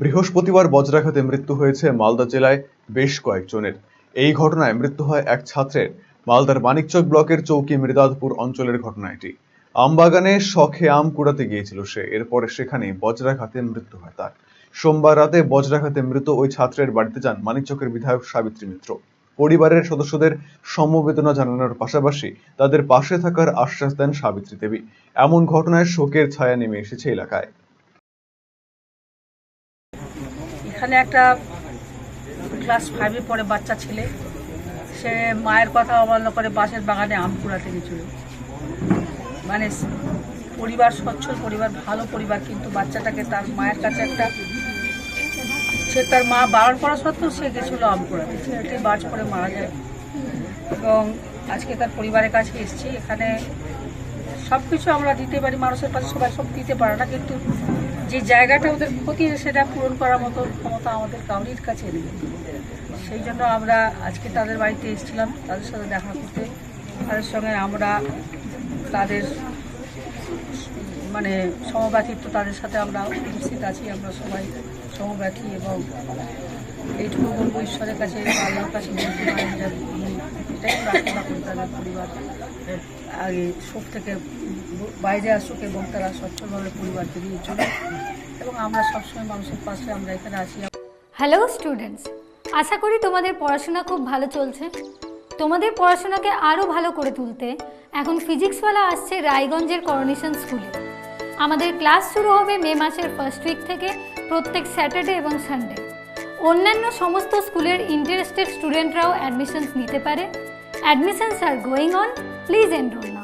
বৃহস্পতিবার বজ্রাঘাতে মৃত্যু হয়েছে মালদা জেলায় বেশ কয়েকজনের। এই ঘটনায় মৃত্যু হয় এক ছাত্রের। মালদার মানিকচক ব্লকের চৌকি মৃদাদপুর অঞ্চলের ঘটনা এটি। আমবাগানে শখে আম কুড়াতে গিয়েছিল সে। এরপরে সেখানে বজ্রাঘাতে মৃত্যু হয় তার। সোমবার রাতে বজ্রাঘাতে মৃত ওই ছাত্রের বাড়িতে যান মানিকচকের বিধায়ক সাবিত্রী মিত্র। পরিবারের সদস্যদের সমবেদনা জানানোর পাশাপাশি তাদের পাশে থাকার আশ্বাস দেন সাবিত্রী দেবী। এমন ঘটনায় শোকের ছায়া নেমে এসেছে এলাকায়। এখানে একটা ক্লাস ফাইভে পড়ে বাচ্চা ছেলে। সে মায়ের কথা অমান্য করে বাঁশের বাগানে আম কুড়াতে গেছিল। মানে পরিবার সচ্ছল পরিবার, ভালো পরিবার, কিন্তু বাচ্চাটাকে তার মায়ের কাছে একটা সে তার মা বারণ করা সত্ত্বেও সে গেছিল আম কুড়াতে। ছেলেটি বাজ পড়ে মারা যায়। এবং আজকে তার পরিবারের কাছে এসেছি। এখানে সব কিছু আমরা দিতে পারি, মানুষের কাছে সবাই সব দিতে পারে না, কিন্তু যে জায়গাটা ওদের ক্ষতি সেটা পূরণ করার মতো ক্ষমতা আমাদের কাউরির কাছে নেই। সেই জন্য আমরা আজকে তাদের বাড়িতে এসেছিলাম, তাদের সাথে দেখা করতে। তাদের সঙ্গে আমরা তাদের মানে সমব্যথিত্ব তাদের সাথে আমরা উপস্থিত আছি, আমরা সবাই সমব্যথী এবং এইটুকু বলব, ঈশ্বরের কাছে আল্লাহর কাছে এটাই প্রার্থনা করি তাদের পরিবার। আগে শোক থেকে বাইরে আসুক এবং তারা স্বচ্ছভাবে পরিবার নিয়ে চলুক এবং আমরা সবসময় মানুষের পাশে আমরা এখানে আছি। হ্যালো স্টুডেন্টস আশা করি তোমাদের পড়াশোনা খুব ভালো চলছে। তোমাদের পড়াশোনাকে আরও ভালো করে তুলতে এখন ফিজিক্সওয়ালা আসছে রায়গঞ্জের করোনেশন স্কুলে আমাদের ক্লাস শুরু হবে মে মাসের ফার্স্ট উইক থেকে প্রত্যেক স্যাটারডে এবং সানডে অন্যান্য সমস্ত স্কুলের ইন্টারেস্টেড স্টুডেন্টরাও অ্যাডমিশনস নিতে পারে। Admissions are going on please enroll